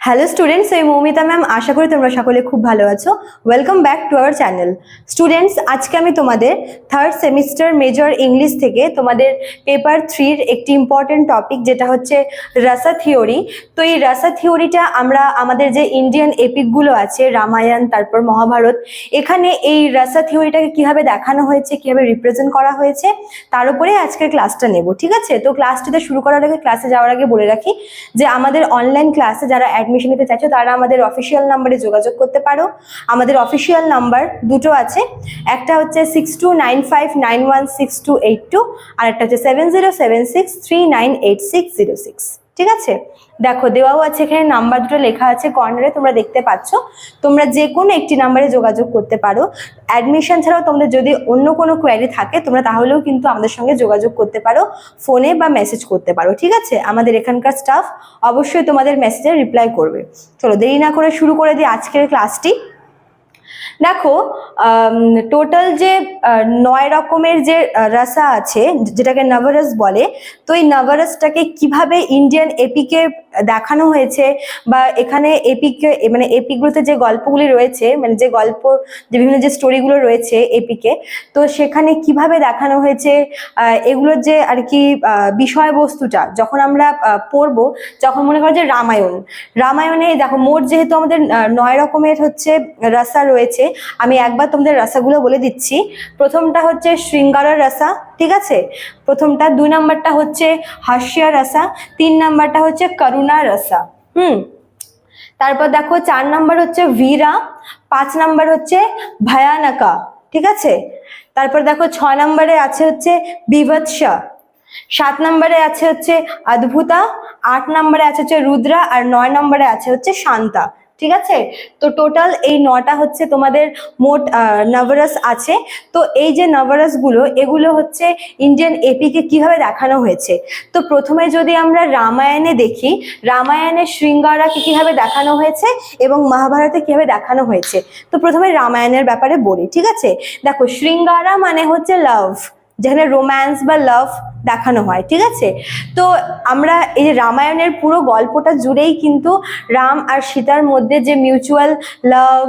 Hello students আমি Moumita ma'am আশা করি তোমরা সকলে খুব ভালো আছো। Welcome back to our channel students আজকে আমি তোমাদের থার্ড সেমিস্টার মেজর ইংলিশ থেকে তোমাদের পেপার থ্রির একটি ইম্পর্টেন্ট টপিক যেটা হচ্ছে রাসা থিওরি তো এই রাসা থিওরিটা আমরা আমাদের যে ইন্ডিয়ান এপিকগুলো আছে রামায়ণ তারপর মহাভারত, এখানে এই রাসা থিওরিটাকে কীভাবে দেখানো হয়েছে, কীভাবে রিপ্রেজেন্ট করা হয়েছে, তার উপরে আজকের ক্লাসটা নেব, ঠিক আছে? তো ক্লাসটিতে শুরু করার আগে ক্লাসে যাওয়ার আগে বলে রাখি যে আমাদের অনলাইন ক্লাসে যারা অ্যাডমিশন নিতে চাইছো, তারা আমাদের অফিসিয়াল নাম্বারে যোগাযোগ করতে পারো। আমাদের অফিসিয়াল নাম্বার দুটো আছে, একটা হচ্ছে six two nine five nine one six two eight two আর একটা হচ্ছে seven zero seven six three nine eight six zero six ঠিক আছে? দেখো, দেওয়াও আছে এখানে নাম্বার দুটো লেখা আছে কর্নারে তোমরা দেখতে পাচ্ছ। তোমরা যে কোনো একটি নাম্বারে যোগাযোগ করতে পারো। অ্যাডমিশন ছাড়াও তোমাদের যদি অন্য কোনো কোয়ারি থাকে, তোমরা তাহলেও কিন্তু আমাদের সঙ্গে যোগাযোগ করতে পারো ফোনে বা মেসেজ করতে পারো, ঠিক আছে? আমাদের এখানকার স্টাফ অবশ্যই তোমাদের মেসেজে রিপ্লাই করবে। চলো, দেরি না করে শুরু করে দিই আজকের ক্লাসটি দেখো টোটাল যে নয় রকমের যে রাসা আছে, যেটাকে নবরস বলে, তো এই নবরসটাকে কীভাবে ইন্ডিয়ান এপিকে দেখানো হয়েছে বা এখানে এপিকে মানে এপিকগুলোতে যে গল্পগুলি রয়েছে মানে যে গল্প, যে বিভিন্ন যে স্টোরিগুলো রয়েছে এপিকে তো সেখানে কীভাবে দেখানো হয়েছে এগুলোর যে আর কি বিষয়বস্তুটা, যখন আমরা পড়ব যখন মনে করো যে রামায়ণ, রামায়ণে দেখো মোট যেহেতু আমাদের নয় রকমের হচ্ছে রাসা রয়েছে আমি একবার তোমাদের রাসাগুলো বলে দিচ্ছি। প্রথমটা হচ্ছে শৃঙ্গারা রাসা, ঠিক আছে? প্রথমটা, দুই নাম্বারটা হচ্ছে হাস্য রাসা, তিন নাম্বারটা হচ্ছে করুণা রাসা, হুম? তারপর দেখো, চার নাম্বার হচ্ছে ভীরা, পাঁচ নাম্বার হচ্ছে ভয়ানকা, ঠিক আছে? তারপর দেখো ছ নম্বরে আছে হচ্ছে বিভৎসা, সাত নম্বরে আছে হচ্ছে অদ্ভুতা, আট নম্বরে আছে হচ্ছে রুদ্রা, আর নয় নম্বরে আছে হচ্ছে শান্তা। ঠিক আছে? তো টোটাল এই নটা হচ্ছে তোমাদের মোট নবরস আছে। তো এই যে নবরসগুলো এগুলো হচ্ছে ইন্ডিয়ান এপিকে কীভাবে দেখানো হয়েছে? তো প্রথমে যদি আমরা রামায়ণে দেখি, রামায়ণে শৃঙ্গারাকে কীভাবে দেখানো হয়েছে এবং মহাভারতে কীভাবে দেখানো হয়েছে? তো প্রথমে রামায়ণের ব্যাপারে বলি, ঠিক আছে? দেখো, শৃঙ্গারা মানে হচ্ছে লাভ যেখানে রোম্যান্স বা লাভ দেখানো হয়, ঠিক আছে? তো আমরা এই যে রামায়ণের পুরো গল্পটা জুড়েই কিন্তু রাম আর সীতার মধ্যে যে মিউচুয়াল লাভ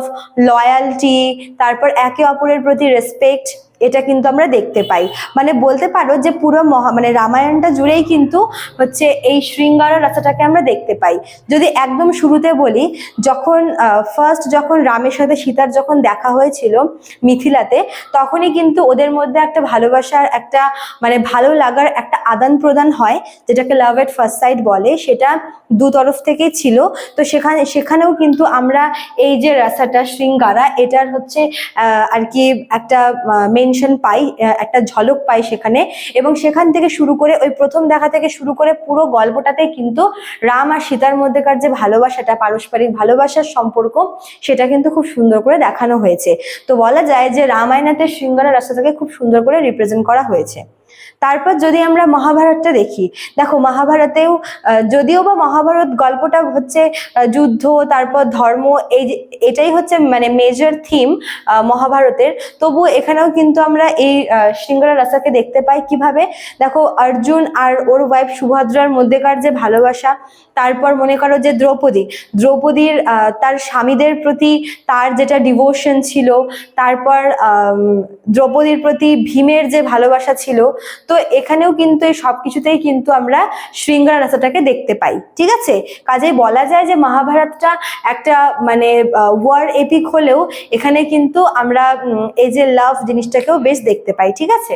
লয়ালটি তারপর একে অপরের প্রতি রেসপেক্ট এটা কিন্তু আমরা দেখতে পাই। মানে বলতে পারো যে পুরো মহা মানে রামায়ণটা জুড়েই কিন্তু হচ্ছে এই শৃঙ্গারা রাস্তাটাকে আমরা দেখতে পাই। যদি একদম শুরুতে বলি, যখন ফার্স্ট যখন রামের সাথে সীতার যখন দেখা হয়েছিল মিথিলাতে, তখনই কিন্তু ওদের মধ্যে একটা ভালোবাসার একটা মানে ভালো লাগার একটা আদান প্রদান হয়, যেটাকে লাভ এট ফার্স্ট সাইড বলে। সেটা দু তরফ থেকেই ছিল। তো সেখানে, সেখানেও কিন্তু আমরা এই যে রাসাটা, শৃঙ্গারা, এটার হচ্ছে আর কি একটা মেনশন পাই একটা ঝলক পাই সেখানে। এবং সেখান থেকে শুরু করে ওই প্রথম দেখা থেকে শুরু করে পুরো গল্পটাতে কিন্তু রাম আর সীতার মধ্যেকার যে ভালোবাসাটা, পারস্পরিক ভালোবাসার সম্পর্ক, সেটা কিন্তু খুব সুন্দর করে দেখানো হয়েছে। তো বলা যায় যে রামায়ণাতে রাস্তা রাস্তাটাকে খুব সুন্দর করে রিপ্রেজেন্ট করা হয়েছে। তারপর যদি আমরা মহাভারতটা দেখি, দেখো মহাভারতেও যদিও বা মহাভারত গল্পটা হচ্ছে যুদ্ধ, তারপর ধর্ম, এই এটাই হচ্ছে মানে মেজর থিম মহাভারতের। তবু এখানেও কিন্তু আমরা এই শৃঙ্গারা রাসাকে দেখতে পাই কীভাবে? দেখো অর্জুন আর ওর ওয়াইফ সুভদ্রার মধ্যেকার যে ভালোবাসা, তারপর মনে করো যে দ্রৌপদী, দ্রৌপদীর তার স্বামীদের প্রতি তার যেটা ডিভোশন ছিল, তারপর দ্রৌপদীর প্রতি ভীমের যে ভালোবাসা ছিল তো এখানেও কিন্তু এই সব কিছুতেই কিন্তু আমরা শৃঙ্গারা রাসাটাকে দেখতে পাই, ঠিক আছে? কাজেই বলা যায় যে মহাভারতটা একটা মানে ওয়ার এপিক হলেও এখানে কিন্তু আমরা এই যে লাভ জিনিসটাকেও বেশ দেখতে পাই, ঠিক আছে?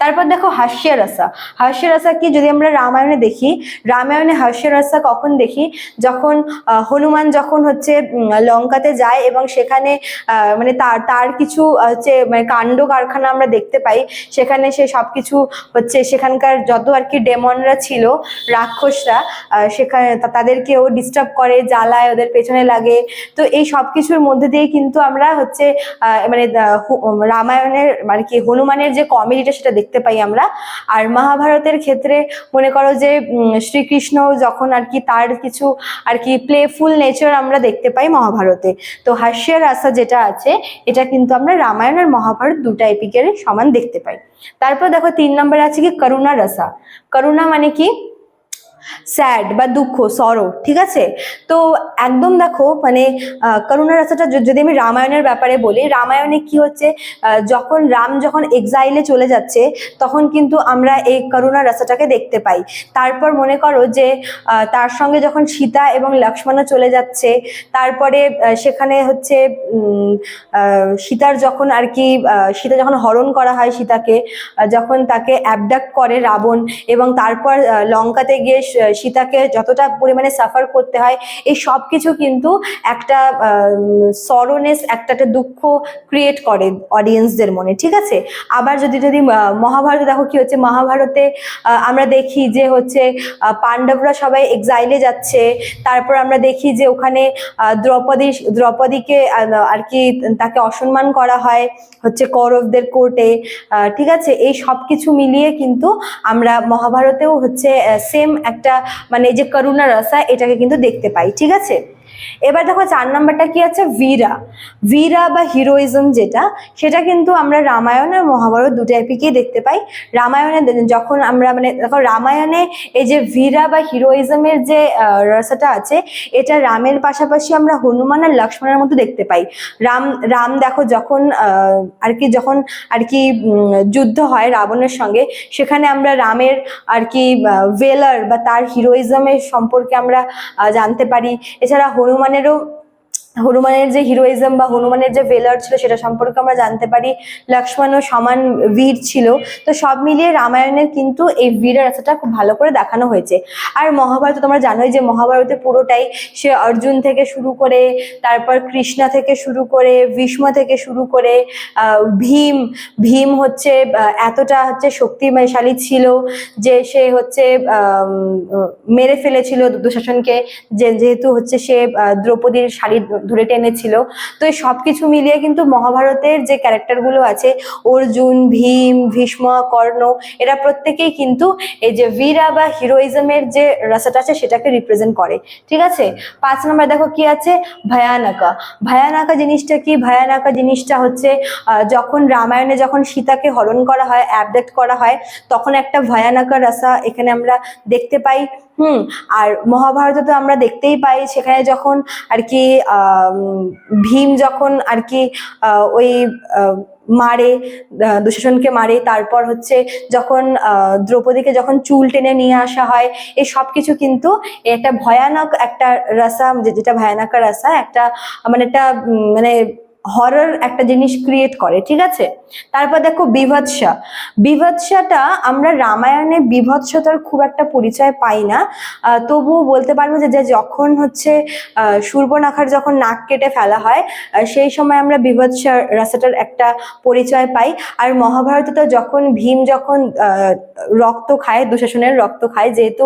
তারপর দেখো হাস্য রসা। হাস্য রসা কি? যদি আমরা রামায়ণে দেখি, রামায়ণে হাস্য রসা কখন দেখি? যখন হনুমান যখন হচ্ছে লঙ্কাতে যায় এবং সেখানে মানে তার তার কিছু হচ্ছে মানে কাণ্ড কারখানা আমরা দেখতে পাই, সেখানে সে সবকিছু হচ্ছে সেখানকার যত আর কি ডেমনরা ছিল, রাক্ষসরা সেখানে তাদেরকেও ডিস্টার্ব করে, জ্বালায়, ওদের পেছনে লাগে। তো এই সব কিছুর মধ্যে দিয়ে কিন্তু আমরা হচ্ছে মানে রামায়ণের মানে কি হনুমানের যে কমেডিটা সেটা দেখতে পাই আমরা। আর মহাভারতের ক্ষেত্রে মনে করো যে শ্রীকৃষ্ণ যখন আর কি তার কিছু আর কি প্লেফুল নেচার আমরা দেখতে পাই মহাভারতে। তো হাস্যের রাসা যেটা আছে, এটা কিন্তু আমরা রামায়ণ আর মহাভারত দুটা এপিকের সমান দেখতে পাই। তারপর দেখো তিন নম্বরে আছে কি? করুণা রসা। করুণা মানে কি? স্যাড বা দুঃখ, সরো, ঠিক আছে? তো একদম দেখো মানে করুণা রাসাটা যদি আমি রামায়ণের ব্যাপারে বলি, রামায়ণে কি হচ্ছে যখন রাম যখন এক্সাইলে চলে যাচ্ছে, তখন কিন্তু আমরা এই করুণা রাসাটাকে দেখতে পাই। তারপর মনে করো যে তার সঙ্গে যখন সীতা এবং লক্ষ্মণও চলে যাচ্ছে, তারপরে সেখানে হচ্ছে সীতার যখন আর কি সীতা যখন হরণ করা হয় সীতাকে যখন তাকে অ্যাবডাক্ট করে রাবণ এবং তারপর লঙ্কাতে গিয়ে সীতাকে যতটা পরিমাণে সাফার করতে হয়, এই সব কিছু কিন্তু একটা সরনেস একটা একটা দুঃখ ক্রিয়েট করে অডিয়েন্সদের মনে, ঠিক আছে? আবার যদি যদি মহাভারত দেখো কি হচ্ছে, মহাভারতে আমরা দেখি যে হচ্ছে পাণ্ডবরা সবাই এক্সাইলে যাচ্ছে, তারপর আমরা দেখি যে ওখানে দ্রৌপদী, দ্রৌপদীকে আর কি তাকে অসম্মান করা হয় হচ্ছে কৌরবদের কোর্টে ঠিক আছে? এই সব কিছু মিলিয়ে কিন্তু আমরা মহাভারতেও হচ্ছে সেম একটা মানে যে করুণা রসা এটাকে কিন্তু দেখতে পাই ঠিক আছে? এবার দেখো চার নাম্বারটা কি আছে? বীরা বীরা বা হিরোইজম যেটা, সেটা কিন্তু আমরা রামায়ণ আর মহাভারত দুটো এপিকেই দেখতে পাই। রামায়ণে যখন আমরা মানে দেখো রামায়ণে এই যে বীরা বা হিরোইজমের যে রসাটা আছে, এটা রামের পাশাপাশি আমরা হনুমান আর লক্ষ্মণের মতো দেখতে পাই। রাম রাম দেখো যখন আর কি যখন, আর কি যুদ্ধ হয় রাবণের সঙ্গে, সেখানে আমরা রামের আর কি ভেলার বা তার হিরোইজমের সম্পর্কে আমরা জানতে পারি। এছাড়া হনুমানেরও হনুমানের যে হিরোইজম বা হনুমানের যে ভেলার ছিল সেটা সম্পর্কে আমরা জানতে পারি। লক্ষ্মণও সমান বীর ছিল। তো সব মিলিয়ে রামায়ণের কিন্তু এই বীরের রাস্তাটা খুব ভালো করে দেখানো হয়েছে। আর মহাভারত তোমরা জানোই যে মহাভারতে পুরোটাই সে অর্জুন থেকে শুরু করে, তারপর কৃষ্ণা থেকে শুরু করে, ভীষ্ম থেকে শুরু করে ভীম ভীম হচ্ছে এতটা হচ্ছে শক্তিশালী ছিল যে সে হচ্ছে মেরে ফেলেছিল দুঃশাসনকে। যে যেহেতু হচ্ছে সে দ্রৌপদীর শাড়ি ধরে টেনেছিল। তো এই সব কিছু মিলিয়ে কিন্তু মহাভারতের যে ক্যারেক্টারগুলো আছে অর্জুন ভীম ভীষ্ম কর্ণ এরা প্রত্যেকেই কিন্তু এই যে বীরা বা হিরোইজমের যে রাসাটা আছে সেটাকে রিপ্রেজেন্ট করে। ঠিক আছে? পাঁচ নম্বর দেখো কি আছে? ভয়ানকা। ভয়ানকা জিনিসটা কি? ভয়ানকা জিনিসটা হচ্ছে যখন রামায়ণে যখন সীতাকে হরণ করা হয় অ্যাবডেক্ট করা হয় তখন একটা ভয়ানকা রাসা এখানে আমরা দেখতে পাই। হুম? আর মহাভারতে তো আমরা দেখতেই পাই সেখানে যখন আর কি আম, ভীম যখন আর কি ওই মারে দুশাসনকে মারে, তারপর হচ্ছে যখন দ্রৌপদীকে যখন চুল টেনে নিয়ে আসা হয় এই সব কিছু কিন্তু একটা ভয়ানক একটা রাসা যেটা ভয়ানক রাসা, একটা মানে একটা মানে হরর একটা জিনিস ক্রিয়েট করে ঠিক আছে? তারপর দেখো বিভৎসা। বিভৎসাটা আমরা রামায়ণে বিভৎসতার খুব একটা পরিচয় পাই না। তবুও বলতে পারব যে যখন হচ্ছে আহ, সুর্বনাখার যখন নাক কেটে ফেলা হয় সেই সময় আমরা বিভৎসা রাসাটার একটা পরিচয় পাই। আর মহাভারতে তো যখন ভীম যখন রক্ত খায় দুশাসনের রক্ত খায় যেহেতু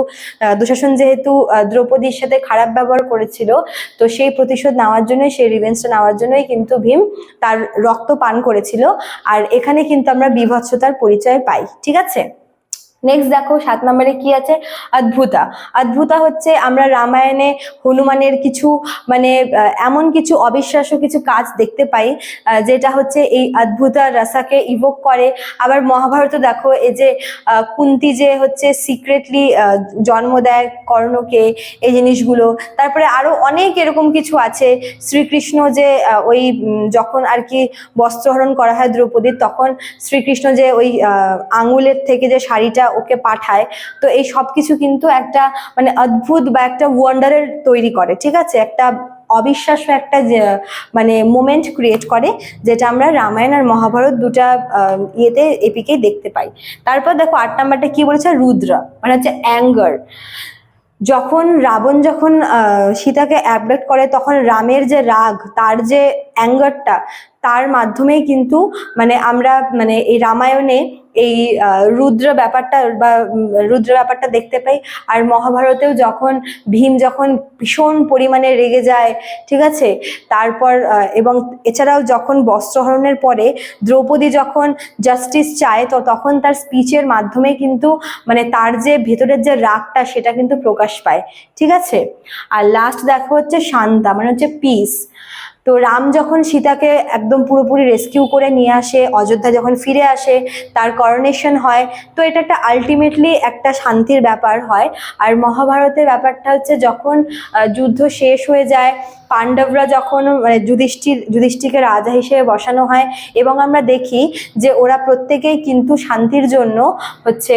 দুশাসন যেহেতু দ্রৌপদীর সাথে খারাপ ব্যবহার করেছিল তো সেই প্রতিশোধ নেওয়ার জন্যই সেই রিভেন্সটা নেওয়ার জন্যই কিন্তু ভীম তার রক্ত পান করেছিল। আর এখানে কিন্তু আমরা বিভৎসতার পরিচয় পাই। ঠিক আছে? নেক্সট দেখো, সাত নম্বরে কি আছে? অদ্ভুতা। অদ্ভুতা হচ্ছে আমরা রামায়ণে হনুমানের কিছু মানে এমন কিছু অবিশ্বাস্য কিছু কাজ দেখতে পাই যেটা হচ্ছে এই অদ্ভুতা রসাকে ইভোক করে। আবার মহাভারত দেখো, এই যে কুন্তি যে হচ্ছে সিক্রেটলি জন্ম দেয় কর্ণকে, এই জিনিসগুলো। তারপরে আরও অনেক এরকম কিছু আছে। শ্রীকৃষ্ণ যে ওই যখন আর কি বস্ত্রহরণ করা হয় দ্রৌপদীর, তখন শ্রীকৃষ্ণ যে ওই আঙুলের থেকে যে শাড়িটা ওকে পাঠায়। তো এই সব কিছু কিন্তু একটা মানে অদ্ভুত বা একটা ওয়ান্ডারের তৈরি করে, ঠিক আছে? একটা অবিশ্বাস্য একটা মানে মোমেন্ট ক্রিয়েট করে, যেটা আমরা রামায়ণ আর মহাভারত দুটা ইয়েতে এপিকেই দেখতে পাই। তারপর দেখো আট নাম্বারটা কি বলেছে? রুদ্র মানে হচ্ছে অ্যাঙ্গার যখন রাবণ যখন সীতাকে অ্যাবডাক্ট করে, তখন রামের যে রাগ, তার যে অ্যাঙ্গারটা তার মাধ্যমেই কিন্তু মানে আমরা মানে এই রামায়ণে এই রুদ্র ব্যাপারটা বা রুদ্র ব্যাপারটা দেখতে পাই। আর মহাভারতেও যখন ভীম যখন ভীষণ পরিমাণে রেগে যায়, ঠিক আছে? তারপর এবং এছাড়াও যখন বস্ত্রহরণের পরে দ্রৌপদী যখন জাস্টিস চায়, তো তখন তার স্পিচের মাধ্যমে কিন্তু মানে তার যে ভেতরের যে রাগটা সেটা কিন্তু প্রকাশ পায়, ঠিক আছে? আর লাস্ট দেখা হচ্ছে শান্তা মানে হচ্ছে পিস তো রাম যখন সীতাকে একদম পুরোপুরি রেস্কিউ করে নিয়ে আসে, অযোধ্যা যখন ফিরে আসে, তার করোনেশন হয়, তো এটা একটা আলটিমেটলি একটা শান্তির ব্যাপার হয়। আর মহাভারতের ব্যাপারটা হচ্ছে যখন যুদ্ধ শেষ হয়ে যায় পাণ্ডবরা যখন মানে যুধিষ্ঠির যুধিষ্ঠিকে রাজা হিসেবে বসানো হয় এবং আমরা দেখি যে ওরা প্রত্যেকেই কিন্তু শান্তির জন্য হচ্ছে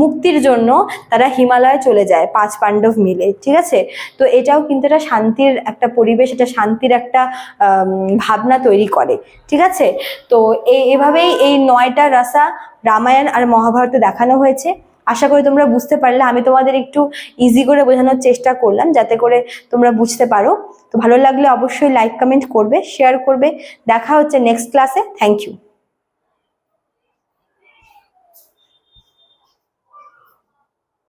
মুক্তির জন্য তারা হিমালয়ে চলে যায় পাঁচ পাণ্ডব মিলে, ঠিক আছে? তো এটাও কিন্তু একটা শান্তির একটা পরিবেশ, এটা শান্তির একটা ভাবনা তৈরি করে, ঠিক আছে? তো এভাবেই এই নয়টা রাসা রামায়ণ আর মহাভারতে দেখানো হয়েছে। আশা করি তোমরা বুঝতে পারলে। আমি তোমাদের একটু ইজি করে বোঝানোর চেষ্টা করলাম, যাতে করে তোমরা বুঝতে পারো। তো ভালো লাগলে অবশ্যই লাইক কমেন্ট করবে শেয়ার করবে। দেখা হচ্ছে নেক্সট ক্লাসে থ্যাংক ইউ